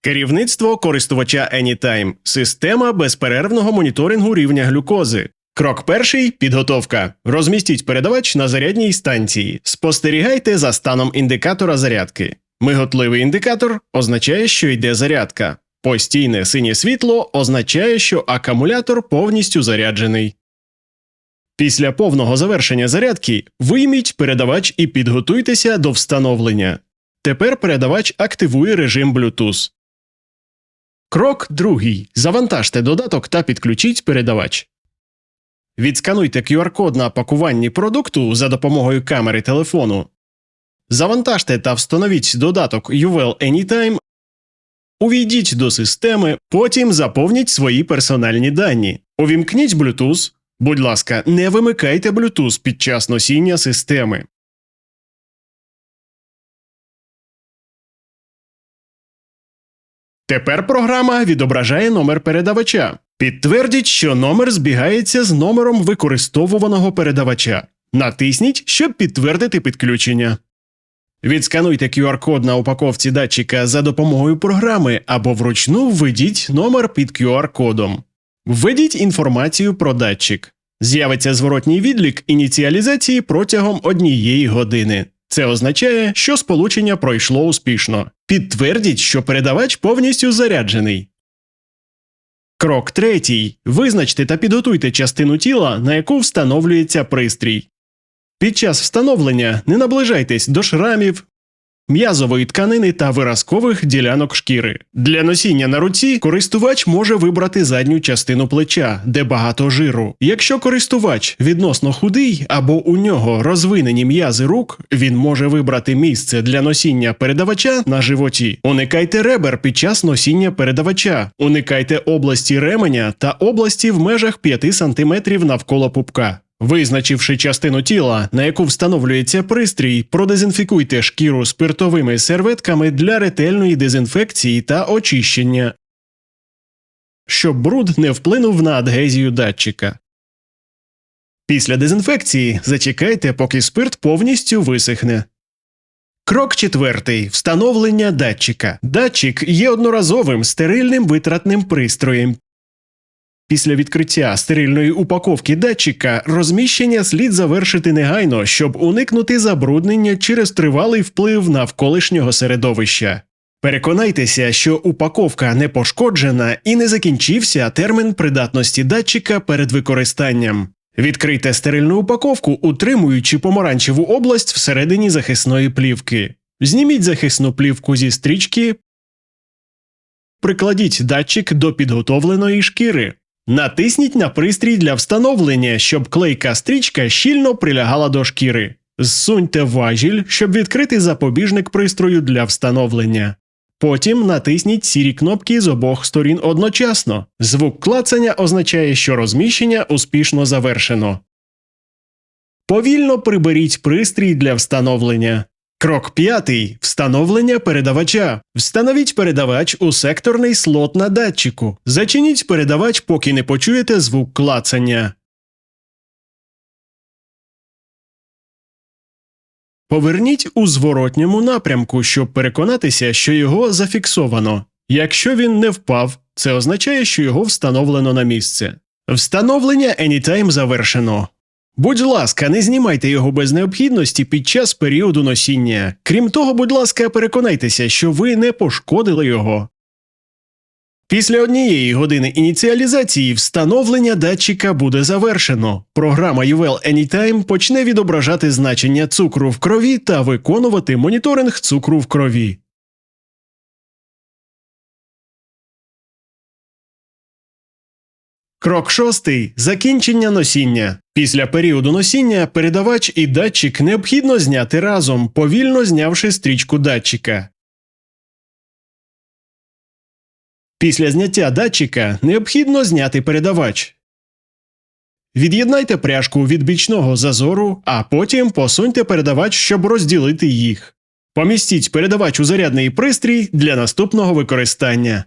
Керівництво користувача Anytime. Система безперервного моніторингу рівня глюкози. Крок перший підготовка. Розмістіть передавач на зарядній станції. Спостерігайте за станом індикатора зарядки. Миготливий індикатор означає, що йде зарядка. Постійне синє світло означає, що акумулятор повністю заряджений. Після повного завершення зарядки вийміть передавач і підготуйтеся до встановлення. Тепер передавач активує режим Bluetooth. Крок другий. Завантажте додаток та підключіть передавач. Відскануйте QR-код на пакуванні продукту за допомогою камери телефону. Завантажте та встановіть додаток UVL Anytime. Увійдіть до системи, потім заповніть свої персональні дані. Увімкніть Bluetooth. Будь ласка, не вимикайте Bluetooth під час носіння системи. Тепер програма відображає номер передавача. Підтвердіть, що номер збігається з номером використовуваного передавача. Натисніть, щоб підтвердити підключення. Відскануйте QR-код на упаковці датчика за допомогою програми або вручну введіть номер під QR-кодом. Введіть інформацію про датчик. З'явиться зворотній відлік ініціалізації протягом однієї години. Це означає, що сполучення пройшло успішно. Підтвердіть, що передавач повністю заряджений. Крок третій. Визначте та підготуйте частину тіла, на яку встановлюється пристрій. Під час встановлення не наближайтесь до шрамів, м'язової тканини та виразкових ділянок шкіри. Для носіння на руці користувач може вибрати задню частину плеча, де багато жиру. Якщо користувач відносно худий або у нього розвинені м'язи рук, він може вибрати місце для носіння передавача на животі. Уникайте ребер під час носіння передавача, уникайте області ременя та області в межах 5 см навколо пупка. Визначивши частину тіла, на яку встановлюється пристрій, продезінфікуйте шкіру спиртовими серветками для ретельної дезінфекції та очищення, щоб бруд не вплинув на адгезію датчика. Після дезінфекції зачекайте, поки спирт повністю висихне. Крок четвертий. Встановлення датчика. Датчик є одноразовим стерильним витратним пристроєм. Після відкриття стерильної упаковки датчика розміщення слід завершити негайно, щоб уникнути забруднення через тривалий вплив навколишнього середовища. Переконайтеся, що упаковка не пошкоджена і не закінчився термін придатності датчика перед використанням. Відкрийте стерильну упаковку, утримуючи помаранчеву область всередині захисної плівки. Зніміть захисну плівку зі стрічки, прикладіть датчик до підготовленої шкіри. Натисніть на пристрій для встановлення, щоб клейка стрічка щільно прилягала до шкіри. Зсуньте важіль, щоб відкрити запобіжник пристрою для встановлення. Потім натисніть сірі кнопки з обох сторін одночасно. Звук клацання означає, що розміщення успішно завершено. Повільно приберіть пристрій для встановлення. Крок п'ятий. Встановлення передавача. Встановіть передавач у секторний слот на датчику. Зачиніть передавач, поки не почуєте звук клацання. Поверніть у зворотньому напрямку, щоб переконатися, що його зафіксовано. Якщо він не впав, це означає, що його встановлено на місце. Встановлення Anytime завершено. Будь ласка, не знімайте його без необхідності під час періоду носіння. Крім того, будь ласка, переконайтеся, що ви не пошкодили його. Після однієї години ініціалізації встановлення датчика буде завершено. Програма UL Anytime почне відображати значення цукру в крові та виконувати моніторинг цукру в крові. Крок шостий закінчення носіння. Після періоду носіння передавач і датчик необхідно зняти разом, повільно знявши стрічку датчика. Після зняття датчика необхідно зняти передавач. Від'єднайте пряжку від бічного зазору, а потім посуньте передавач, щоб розділити їх. Помістіть передавач у зарядний пристрій для наступного використання.